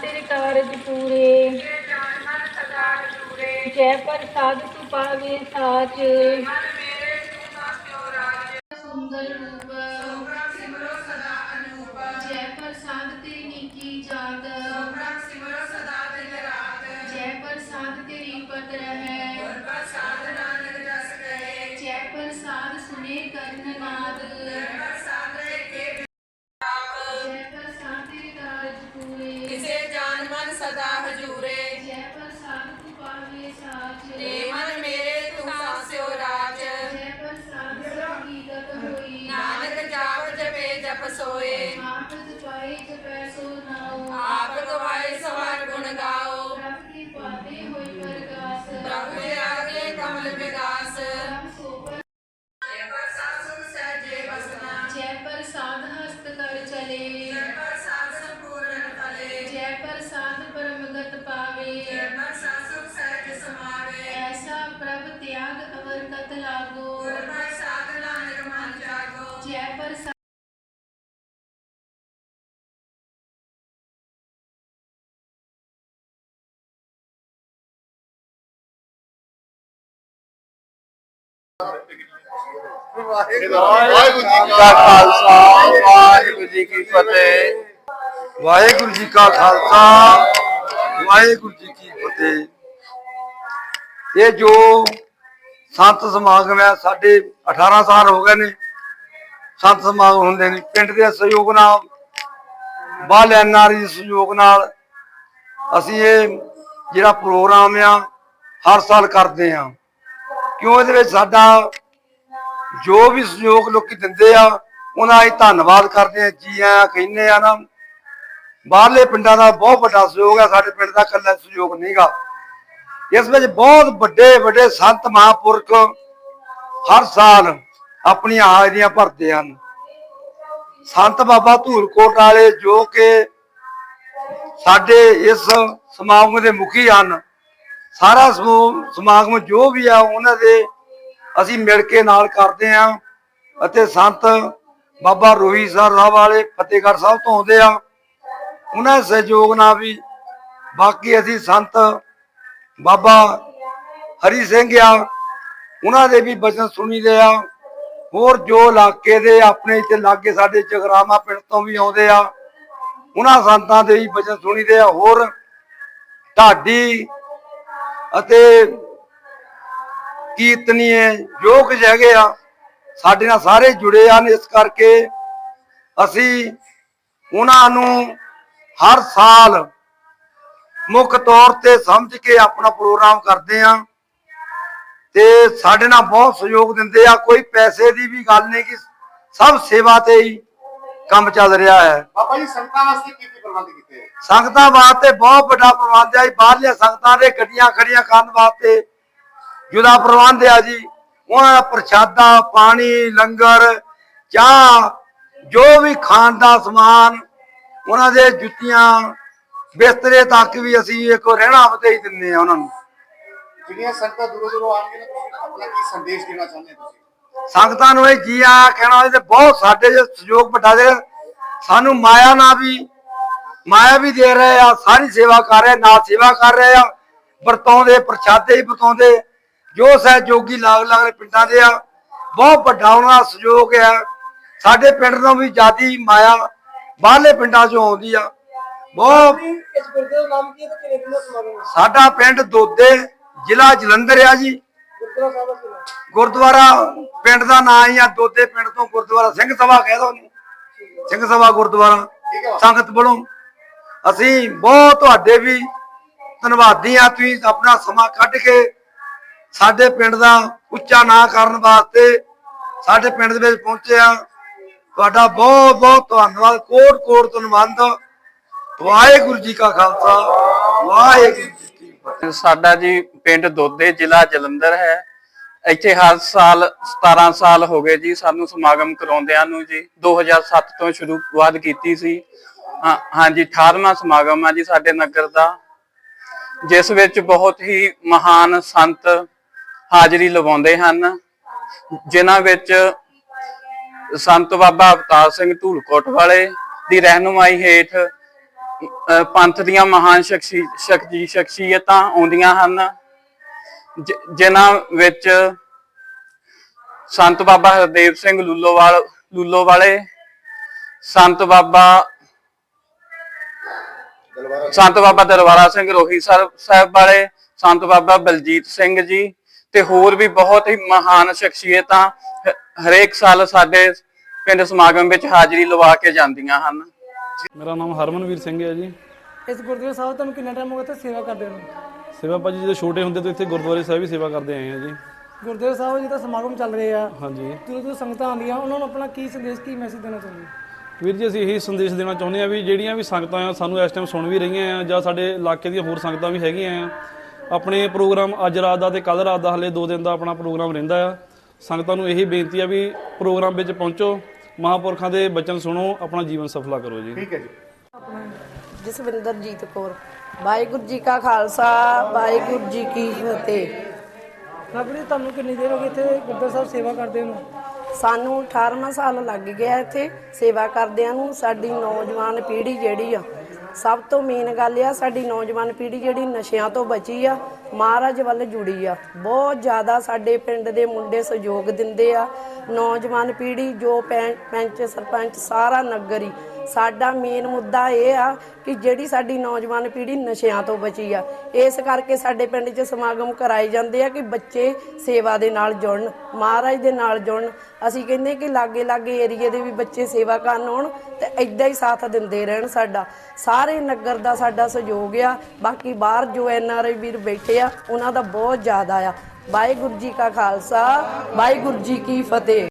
ਤੇਰੇ ਕਾਰਜ ਪੂਰੇ। ਜੈ ਪ੍ਰਸਾਦ ਸਾਧ ਤੂੰ ਪਾਵੇ ਸਾਚ। ਸਦਾ ਜੈ ਪ੍ਰਸਾਦ ਤੇਰੀ ਨੀਕੀ ਜਾਤ। ਜੈ ਪਰ ਤੇਰੀ soil. After eh, the twilight, the prayer soil. Waheguru ji ਕਾ ਖਾਲਸਾ, ਵਾਹਿਗੁਰੂ ਜੀ ਕੀ ਫਤਿਹ। ਵਾਹਿਗੁਰੂ ਜੀ ਕਾ ਖਾਲਸਾ, ਵਾਹਿਗੁਰੂ ਜੀ ਕੀ ਫਤਿਹ। ਇਹ ਜੋ ਸੰਤ ਸਮਾਗਮ ਹੈ, ਸਾਡੇ 18 ਸਾਲ ਹੋ ਗਏ ਨੇ, ਸੰਤ ਸਮਾਗਮ ਹੁੰਦੇ ਨੇ। ਪਿੰਡ ਦੇ ਸਹਿਯੋਗ ਨਾਲ ਬਾਲ ਐਨਆਰਈ ਦੇ ਸਹਿਯੋਗ ਨਾਲ ਅਸੀਂ ਇਹ ਜਿਹੜਾ ਪ੍ਰੋਗਰਾਮ ਆ, ਹਰ ਸਾਲ ਕਰਦੇ ਆ। ਕਿਉਂ ਇਹਦੇ ਵਿੱਚ ਸਾਡਾ ਜੋ ਵੀ ਸਹਿਯੋਗ ਲੋਕੀ ਦਿੰਦੇ ਆ, ਉਹਨਾਂ ਦਾ ਧੰਨਵਾਦ ਕਰਦੇ ਆ, ਜੀ ਆ ਕਹਿੰਦੇ ਆ ਨਾ। ਬਾਹਰਲੇ ਪਿੰਡਾਂ ਦਾ ਬਹੁਤ ਵੱਡਾ ਸਹਿਯੋਗ ਆ, ਸਾਡੇ ਪਿੰਡ ਦਾ ਇਕੱਲਾ ਸਹਿਯੋਗ ਨਹੀਂਗਾ। ਇਸ ਵਿੱਚ ਬਹੁਤ ਵੱਡੇ ਵੱਡੇ ਸੰਤ ਮਹਾਂਪੁਰਖ ਹਰ ਸਾਲ ਆਪਣੀਆਂ ਹਾਜ਼ਰੀਆਂ ਭਰਦੇ ਹਨ। ਸੰਤ ਬਾਬਾ ਧੂਰਕੋਟ ਵਾਲੇ ਜੋ ਕਿ ਸਾਡੇ ਇਸ ਸਮਾਗਮ ਦੇ ਮੁਖੀ ਹਨ ਸਾਰਾ ਸਮੂਹ, ਸਮਾਗਮ ਜੋ ਵੀ ਆ, ਉਹਨਾਂ ਦੇ ਅਸੀਂ ਮਿਲ ਕੇ ਨਾਲ ਕਰਦੇ ਹਾਂ ਅਤੇ ਸੰਤ ਬਾਬਾ ਰੋਹੀ ਸਰ ਸਾਹਿਬ ਵਾਲੇ, ਫਤਿਹਗੜ੍ਹ ਸਾਹਿਬ ਤੋਂ ਆਉਂਦੇ ਆ। ਉਹਨਾਂ ਦੇ ਸਹਿਯੋਗ ਨਾਲ ਵੀ ਬਾਕੀ ਅਸੀਂ ਸੰਤ ਬਾਬਾ ਹਰੀ ਸਿੰਘ ਆ, ਉਹਨਾਂ ਦੇ ਵੀ ਬਚਨ ਸੁਣੀਦੇ ਆ। ਹੋਰ ਜੋ ਇਲਾਕੇ ਦੇ ਆਪਣੇ ਇੱਥੇ ਲਾਗੇ ਸਾਡੇ ਜਗਰਾਮਾ ਪਿੰਡ ਤੋਂ ਵੀ ਆਉਂਦੇ ਆ, ਉਹਨਾਂ ਸੰਤਾਂ ਦੇ ਵੀ ਬਚਨ ਸੁਣੀਦੇ ਆ। ਹੋਰ ਢਾਡੀ ਅਤੇ ਕੀਰਤਨੀਏ, ਜੋ ਕੁਝ ਹੈਗੇ ਆ, ਸਾਡੇ ਨਾਲ ਸਾਰੇ ਜੁੜੇ ਹਨ। ਇਸ ਕਰਕੇ ਅਸੀਂ ਉਹਨਾਂ ਨੂੰ ਹਰ ਸਾਲ ਮੁੱਖ ਤੌਰ ਤੇ ਸਮਝ ਕੇ ਆਪਣਾ ਪ੍ਰੋਗਰਾਮ ਕਰਦੇ ਆ ਤੇ ਸਾਡੇ ਨਾਲ ਬਹੁਤ ਸਹਿਯੋਗ ਦਿੰਦੇ ਆ। ਕੋਈ ਪੈਸੇ ਦੀ ਵੀ ਗੱਲ ਨਹੀਂ ਕਿ ਸਭ ਸੇਵਾ ਤੇ ਹੀ ਕੰਮ ਚੱਲ ਰਿਹਾ ਹੈ। ਬਾਬਾ ਜੀ ਸੰਗਤਾਂ ਵਾਸਤੇ ਕੀ ਕੀ ਪ੍ਰਬੰਧ ਕੀਤੇ? ਹੈ ਸੰਗਤਾਂ ਵਾਸਤੇ ਬਹੁਤ ਵੱਡਾ ਪ੍ਰਬੰਧ ਹੈ ਜੀ। ਬਾਹਰਲੀਆਂ ਸੰਗਤਾਂ ਦੇ ਗੱਡੀਆਂ ਖੜੀਆਂ ਕਰਨ ਵਾਸਤੇ ਜੁਦਾ ਪ੍ਰਬੰਧ ਆ ਜੀ। ਉਹਨਾਂ ਦਾ ਪ੍ਰਸ਼ਾਦਾ ਪਾਣੀ ਲੰਗਰ ਚਾਹ ਜੋ ਵੀ ਖਾਣ ਦਾ ਸਮਾਨ ਉਹਨਾਂ ਦੇ ਜੁੱਤੀਆਂ ਬਿਸਤਰੇ ਤੱਕ ਵੀ ਅਸੀਂ ਇੱਕ ਰਹਿਣਾ ਬਤੇ ਹੀ ਦਿੰਦੇ ਆ ਉਹਨਾਂ ਨੂੰ। ਜਿਹੜੀਆਂ ਸੰਗਤਾਂ ਦੂਰੋਂ ਦੂਰੋਂ ਤੁਸੀਂ ਆਪਣਾ ਕੀ ਸੰਦੇਸ਼ ਦੇਣਾ ਚਾਹੁੰਦੇ ਹੋ ਤੁਸੀਂ? ਸੰਗਤਾਂ ਨੂੰ ਇਹ ਜੀ ਆ ਕਹਿਣਾ ਤੇ ਬਹੁਤ ਸਾਡੇ ਜੇ ਸਹਿਯੋਗ ਵੱਡਾ ਦੇ ਸਾਨੂੰ ਮਾਇਆ ਨਾ ਵੀ ਮਾਇਆ ਵੀ ਦੇ ਰਹੇ ਆ ਸਾਰੀ ਸੇਵਾ ਕਰ ਰਹੇ ਨਾਲ ਸੇਵਾ ਕਰ ਰਹੇ ਆ। ਵਰਤੋਂਦੇ ਪ੍ਰਸ਼ਾਦੇ ਹੀ ਵਰਤੋਂਦੇ ਜੋ ਸਹਿਯੋਗੀ ਲਾਗ ਲਾਗ ਦੇ ਪਿੰਡਾਂ ਦੇ ਆ ਬਹੁਤ ਵੱਡਾ ਉਹਨਾਂ ਦਾ ਸਹਿਯੋਗ ਆ। ਸਾਡੇ ਪਿੰਡ ਤੋਂ ਵੀ ਜਿਆਦੀ ਮਾਇਆ ਬਾਹਰਲੇ ਪਿੰਡਾਂ ਚੋਂ ਆਉਂਦੀ ਆ। ਬਹੁਤ ਸਾਡਾ ਪਿੰਡ ਦੋਦੇ ਜ਼ਿਲ੍ਹਾ ਜਲੰਧਰ ਆ ਜੀ। ਗੁਰਦੁਆਰਾ ਪਿੰਡ ਦਾ ਨਾਂ ਹੀ ਆ ਦੋਦੇ ਪਿੰਡ ਤੋਂ ਗੁਰਦੁਆਰਾ ਸਿੰਘ ਸਭਾ ਕਹਿ ਦੋ ਸਿੰਘ ਸਭਾ ਗੁਰਦੁਆਰਾ ਸੰਗਤ ਵੱਲੋਂ। ਅਸੀਂ ਬਹੁਤ ਤੁਹਾਡੇ ਵੀ ਧੰਨਵਾਦੀ ਆ ਤੁਸੀਂ ਆਪਣਾ ਸਮਾਂ ਕੱਢ ਕੇ ਸਾਡੇ ਪਿੰਡ ਦਾ ਉੱਚਾ ਨਾਂ ਕਰਨ ਵਾਸਤੇ ਸਾਡੇ ਪਿੰਡ ਦੇ ਵਿੱਚ ਪਹੁੰਚੇ ਆ। ਤੁਹਾਡਾ ਬਹੁਤ ਬਹੁਤ ਧੰਨਵਾਦ ਕੋਟ ਕੋਟ ਧੰਨਵਾਦ। ਵਾਹਿਗੁਰੂ ਜੀ ਕਾ ਖਾਲਸਾ ਵਾਹਿਗੁਰੂ ਸਾਡਾ ਜੀ ਪਿੰਡ ਦੋਦੇ ਜ਼ਿਲ੍ਹਾ ਜਲੰਧਰ ਹੈ। ਇੱਥੇ ਹਰ ਸਾਲ 17 ਸਾਲ ਹੋ ਗਏ ਜੀ ਸਾਨੂੰ ਸਮਾਗਮ ਕਰਾਉਂਦਿਆਂ ਨੂੰ ਜੀ। 2007 ਤੋਂ ਸ਼ੁਰੂਆਤ ਕੀਤੀ ਸੀ। ਹਾਂਜੀ 18ਵਾਂ ਸਮਾਗਮ ਆ ਜੀ ਸਾਡੇ ਨਗਰ ਦਾ। ਜਿਸ ਵਿੱਚ ਬਹੁਤ ਹੀ ਮਹਾਨ ਸੰਤ ਹਾਜ਼ਰੀ ਲਵਾਉਂਦੇ ਹਨ। ਜਿਨ੍ਹਾਂ ਵਿੱਚ ਸੰਤ ਬਾਬਾ ਅਵਤਾਰ ਸਿੰਘ ਧੂਲਕੋਟ ਵਾਲੇ ਦੀ ਰਹਿਨੁਮਾਈ ਹੇਠ ਪੰਥ ਦੀਆਂ ਮਹਾਨ ਸ਼ਖਸੀ ਸ਼ਖਸੀ ਸ਼ਖਸੀਅਤਾਂ ਆਉਂਦੀਆਂ ਹਨ, ਜ- ਜਿਨ੍ਹਾਂ ਵਿੱਚ ਸੰਤ ਬਾਬਾ ਹਰਦੇਵ ਸਿੰਘ ਲੂਲੋਵਾਲ ਲੂਲੋ ਵਾਲੇ ਸੰਤ ਬਾਬਾ ਸੰਤ ਬਾਬਾ ਦਰਬਾਰਾ ਸਿੰਘ ਰੋਹੀ ਸਾਹਿਬ ਸਾਹਿਬ ਵਾਲੇ ਸੰਤ ਬਾਬਾ ਬਲਜੀਤ ਸਿੰਘ ਜੀ ਤੇ ਹੋਰ ਵੀ ਬਹੁਤ ਹੀ ਮਹਾਨ ਸ਼ਖਸੀਅਤਾਂ ਹਰੇਕ ਸਾਲ ਸਾਡੇ ਪਿੰਡ ਸਮਾਗਮ ਵਿੱਚ ਹਾਜ਼ਰੀ ਲਵਾ ਕੇ ਜਾਂਦੀਆਂ ਹਨ। ਮੇਰਾ ਨਾਮ ਹਰਮਨਵੀਰ ਸਿੰਘ ਹੈ ਜੀ। ਇਸ ਗੁਰਦੁਆਰਾ ਸਾਹਿਬ ਤੁਹਾਨੂੰ ਕਿੰਨਾ ਟਾਈਮ ਹੋ ਗਿਆ ਤੇ ਸੇਵਾ ਕਰਦੇ ਨੂੰ? ਸੇਵਾ ਭਾਜੀ ਜਦੋਂ ਛੋਟੇ ਹੁੰਦੇ ਤੋਂ ਇੱਥੇ ਗੁਰਦੁਆਰੇ ਸਾਹਿਬ ਹੀ ਸੇਵਾ ਕਰਦੇ ਆਏ ਆ ਜੀ। ਗੁਰਦੁਆਰਾ ਸਾਹਿਬ ਜਿਹਦਾ ਸਮਾਗਮ ਚੱਲ ਰਹੇ ਆ ਹਾਂਜੀ। ਜਦੋਂ ਜਦੋਂ ਸੰਗਤਾਂ ਆਉਂਦੀਆਂ ਉਹਨਾਂ ਨੂੰ ਆਪਣਾ ਕੀ ਸੰਦੇਸ਼ ਕੀ ਮੈਸੇਜ ਦੇਣਾ ਚਾਹੁੰਦੇ ਵੀਰ ਜੀ ਅਸੀਂ ਇਹੀ ਸੰਦੇਸ਼ ਦੇਣਾ ਚਾਹੁੰਦੇ ਆ ਵੀ ਜਿਹੜੀਆਂ ਵੀ ਸੰਗਤਾਂ ਆ ਸਾਨੂੰ ਇਸ ਟਾਈਮ ਸੁਣ ਵੀ ਰਹੀਆਂ ਆ ਜਾਂ ਸਾਡੇ ਇਲਾਕੇ ਦੀਆਂ ਹੋਰ ਸੰਗਤਾਂ ਵੀ ਹੈਗੀਆਂ ਆ ਆਪਣੇ ਪ੍ਰੋਗਰਾਮ ਅੱਜ ਰਾਤ ਦਾ ਤੇ ਕੱਲ ਰਾਤ ਦਾ ਹਲੇ 2 ਦਿਨ ਦਾ ਆਪਣਾ ਪ੍ਰੋਗਰਾਮ ਰਹਿੰਦਾ ਆ। ਸੰਗਤਾਂ ਨੂੰ ਇਹੀ ਬੇਨਤੀ ਆ ਵੀ ਪ੍ਰੋਗਰਾਮ ਵਿੱਚ ਪਹੁੰਚੋ ਮਹਾਂਪੁਰਖਾਂ ਦੇ ਬਚਨ ਸੁਣੋ ਆਪਣਾ ਜੀਵਨ ਸਫਲਾ ਕਰੋ ਜੀ। ਠੀਕ ਹੈ ਜੀ। ਜਸਵਿੰਦਰਜੀਤ ਕੌਰ ਵਾਹਿਗੁਰੂ ਜੀ ਕਾ ਖਾਲਸਾ ਵਾਹਿਗੁਰੂ ਜੀ ਕੀ ਫਤਿਹ। ਜੀ ਤੁਹਾਨੂੰ ਕਿੰਨੀ ਦੇਰ ਹੋ ਗਈ ਇੱਥੇ ਗੁਰਦੁਆਰਾ ਸਾਹਿਬ ਸੇਵਾ ਕਰਦੇ ਨੂੰ? ਸਾਨੂੰ 18ਵਾਂ ਸਾਲ ਲੱਗ ਗਿਆ ਇੱਥੇ ਸੇਵਾ ਕਰਦਿਆਂ ਨੂੰ ਸਾਡੀ ਨੌਜਵਾਨ ਪੀੜ੍ਹੀ ਜਿਹੜੀ ਆ ਸਭ ਤੋਂ ਮੇਨ ਗੱਲ ਆ, ਸਾਡੀ ਨੌਜਵਾਨ ਪੀੜ੍ਹੀ ਜਿਹੜੀ ਨਸ਼ਿਆਂ ਤੋਂ ਬਚੀ ਆ, ਮਹਾਰਾਜ ਵੱਲ ਜੁੜੀ ਆ। ਬਹੁਤ ਜ਼ਿਆਦਾ ਸਾਡੇ ਪਿੰਡ ਦੇ ਮੁੰਡੇ ਸਹਿਯੋਗ ਦਿੰਦੇ ਆ। ਨੌਜਵਾਨ ਪੀੜ੍ਹੀ ਜੋ ਪੈਂ- ਪੈਂਚ, ਸਰਪੰਚ, ਸਾਰਾ ਨਗਰ ਹੀ ਸਾਡਾ ਮੇਨ ਮੁੱਦਾ ਇਹ ਆ ਕਿ ਜਿਹੜੀ ਸਾਡੀ ਨੌਜਵਾਨ ਪੀੜ੍ਹੀ ਨਸ਼ਿਆਂ ਤੋਂ ਬਚੀ ਆ, ਇਸ ਕਰਕੇ ਸਾਡੇ ਪਿੰਡ 'ਚ ਸਮਾਗਮ ਕਰਾਏ ਜਾਂਦੇ ਆ ਕਿ ਬੱਚੇ ਸੇਵਾ ਦੇ ਨਾਲ ਜੁੜਨ, ਮਹਾਰਾਜ ਦੇ ਨਾਲ ਜੁੜਨ। ਅਸੀਂ ਕਹਿੰਦੇ ਕਿ ਲਾਗੇ ਲਾਗੇ ਏਰੀਏ ਦੇ ਵੀ ਬੱਚੇ ਸੇਵਾ ਕਰਨ ਆਉਣ ਤੇ ਇਦਾਂ ਹੀ ਸਾਥ ਦਿੰਦੇ ਰਹਿਣ ਸਾਡਾ। ਸਾਰੇ ਨਗਰ ਦਾ ਸਾਡਾ ਸਹਿਯੋਗ ਆ, ਬਾਕੀ ਬਾਹਰ ਜੋ ਐਨ ਆਰ ਆਈ ਵੀਰ ਬੈਠੇ ਆ, ਉਹਨਾਂ ਦਾ ਬਹੁਤ ਜ਼ਿਆਦਾ ਆ। ਵਾਹਿਗੁਰੂ ਜੀ ਕਾ ਖਾਲਸਾ, ਵਾਹਿਗੁਰੂ ਜੀ ਕੀ ਫਤਿਹ।